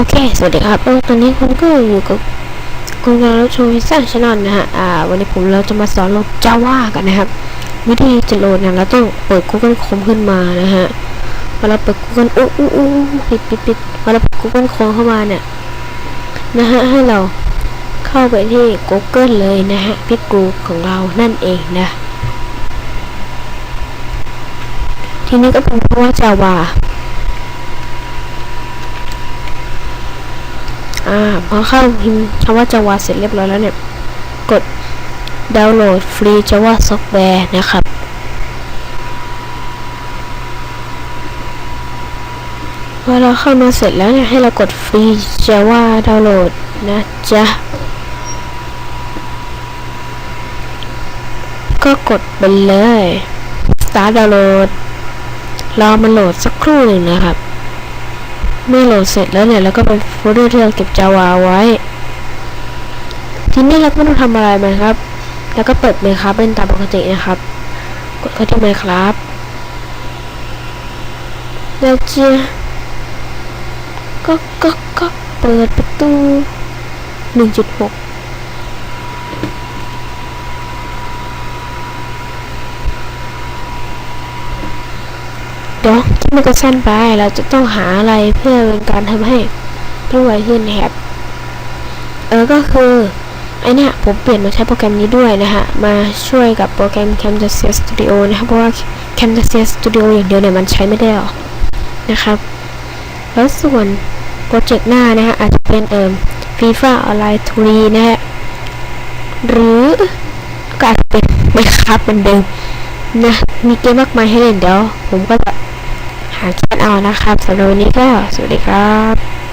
โอเค สวัสดีครับตอนนี้ผมก็อยู่กับคุณกำลังรับชมวิซ่าชแนลนะฮะ อ่า วันนี้ผมเราจะมาสอนโหลด Java กันนะครับ วิธีจะโหลดเนี่ยเราต้องเปิด Google Chrome ขึ้นมานะฮะเวลาเปิด Google อู้อู้อู้ปิดปิดปิดเวลาเปิด Google Chrome เข้ามาเนี่ย นะฮะ ให้เราเข้าไปที่ Google เลยนะฮะพิกูของเรานั่นเองนะ ทีนี้ก็เป็นเพราว่า Java อ่าพอเข้าพิมพ์คำว่า Java เสร็จเรียบร้อยแล้วเนี่ย กดดาวน์โหลดฟรี Java Software นะครับ พอเราเข้ามาเสร็จแล้วเนี่ย ให้เรากดฟรี Java ดาวน์โหลดนะจ๊ะ ก็กดไปเลย Start ดาวน์โหลด รอมันโหลดสักครู่หนึ่งนะครับ เมื่อโหลดเสร็จแล้วเนี่ยเราก็ไปโฟลเดอร์ที่เราเก็บ Java ไว้ ทีนี้เราไม่ต้องทำอะไรมันครับ แล้วก็เปิด Minecraft เป็นตามปกตินะครับ กดเข้าที่ Minecraft แล้วจะก็ก็ก็เปิดประตู 1.6เดี๋ยว มันก็สั้นไป เราจะต้องหาอะไรเพื่อเป็นการทำให้รวยขึ้นนะครับ เออ ก็คือไอเนี่ยผมเปลี่ยนมาใช้โปรแกรมนี้ด้วยนะฮะ มาช่วยกับโปรแกรม Camtasia Studio นะครับ เพราะว่า Camtasia Studio อย่างเดียวเนี่ยมันใช้ไม่ได้หรอกนะครับ แล้วส่วนโปรเจกต์หน้านะฮะ อาจจะเป็นเอ่อ FIFA Online 3นะฮะ หรือก็อาจจะเป็น Minecraft เหมือนเดิมนะ มีเกมมากมายให้เล่นเดี๋ยว ผมก็จะ หาแคสเอานะครับสำหรับวันนี้ก็สวัสดีครับ